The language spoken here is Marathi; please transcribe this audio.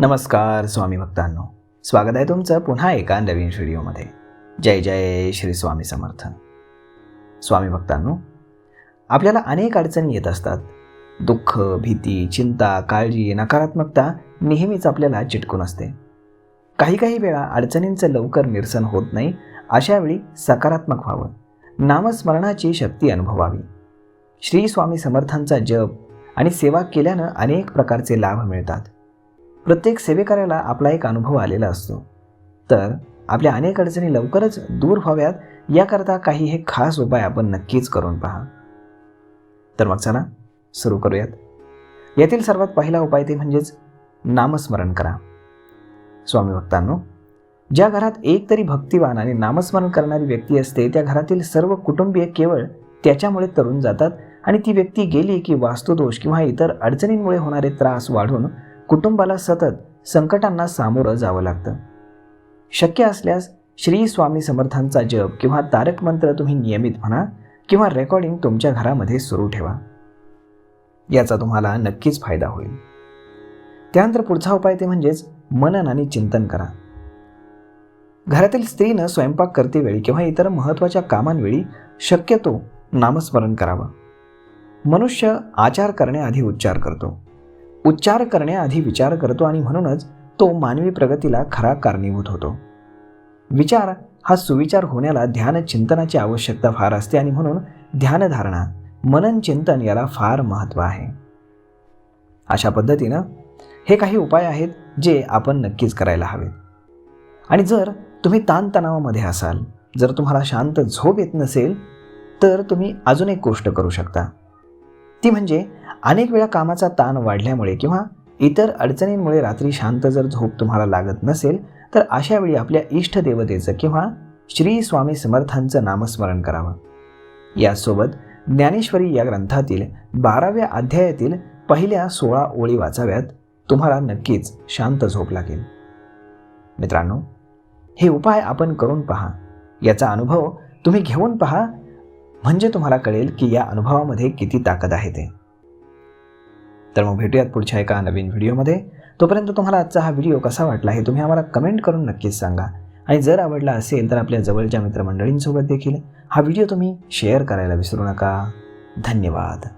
नमस्कार स्वामी भक्तांनो. स्वागत आहे तुमचं पुन्हा एका नवीन व्हिडिओमध्ये. जय जय श्री स्वामी समर्थ. स्वामी भक्तांनो आपल्याला अनेक अडचणी येत असतात. दुःख भीती चिंता काळजी नकारात्मकता नेहमीच आपल्याला चिटकून असते. काही काही वेळा अडचणींचं लवकर निरसन होत नाही अशावेळी सकारात्मक व्हावं नामस्मरणाची शक्ती अनुभवावी. श्री स्वामी समर्थांचा जप आणि सेवा केल्यानं अनेक प्रकारचे लाभ मिळतात. प्रत्येक सेवेकऱ्याला आपला एक अनुभव आलेला असतो. तर आपल्या अनेक अडचणी लवकरच दूर व्हाव्यात याकरता काही हे खास उपाय आपण नक्कीच करून पहा. तर मग चला सुरू करूयात. यातील सर्वात पहिला उपाय ते म्हणजेच नामस्मरण करा. स्वामी भक्तांनो ज्या घरात एक तरी भक्तिवान आणि नामस्मरण करणारी व्यक्ती असते त्या घरातील सर्व कुटुंबीय केवळ त्याच्यामुळे तरुण जातात आणि ती व्यक्ती गेली की वास्तुदोष किंवा इतर अडचणींमुळे होणारे त्रास वाढून कुटुंबाला सतत संकटांना सामोरं जावं लागतं. शक्य असल्यास श्री स्वामी समर्थांचा जप किंवा तारक मंत्र तुम्ही नियमित म्हणा किंवा रेकॉर्डिंग तुमच्या घरामध्ये सुरू ठेवा. याचा तुम्हाला नक्कीच फायदा होईल. त्यानंतर पुढचा उपाय ते म्हणजेच मनन आणि चिंतन करा. घरातील स्त्रीनं स्वयंपाक करते वेळी किंवा इतर महत्त्वाच्या कामांवेळी शक्यतो नामस्मरण करावं. मनुष्य आचार करण्याआधी उच्चार करतो. उच्चार करण्याआधी विचार करतो आणि म्हणूनच तो मानवी प्रगतीला खरा कारणीभूत होतो. विचार हा सुविचार होण्याला ध्यान चिंतनाची आवश्यकता फार असते आणि म्हणून ध्यानधारणा मनन चिंतन याला फार महत्त्व आहे. अशा पद्धतीनं हे काही उपाय आहेत जे आपण नक्कीच करायला हवेत. आणि जर तुम्ही ताणतणावामध्ये असाल जर तुम्हाला शांत झोप येत नसेल तर तुम्ही अजून एक गोष्ट करू शकता. ती म्हणजे अनेक वेळा कामाचा ताण वाढल्यामुळे किंवा इतर अडचणींमुळे रात्री शांत जर झोप तुम्हाला लागत नसेल तर अशा वेळी आपल्या इष्टदेवतेचं किंवा श्री स्वामी समर्थांचं नामस्मरण करावं. यासोबत ज्ञानेश्वरी या ग्रंथातील बाराव्या अध्यायातील पहिल्या सोळा ओळी वाचाव्यात तुम्हाला नक्कीच शांत झोप लागेल. मित्रांनो हे उपाय आपण करून पहा. याचा अनुभव तुम्ही घेऊन पहा. म्हणजे तुम्हाला कळेल की या अनुभवामध्ये किती ताकद आहे ते. तर मग भेटूयात पुढच्या एका नवीन व्हिडिओमध्ये. तोपर्यंत तुम्हाला आजचा हा व्हिडिओ कसा वाटला हे तुम्ही आम्हाला कमेंट करून नक्कीच सांगा. आणि जर आवडला असेल तर आपल्या जवळच्या मित्रमंडळींसोबत देखील हा व्हिडिओ तुम्ही शेअर करायला विसरू नका. धन्यवाद.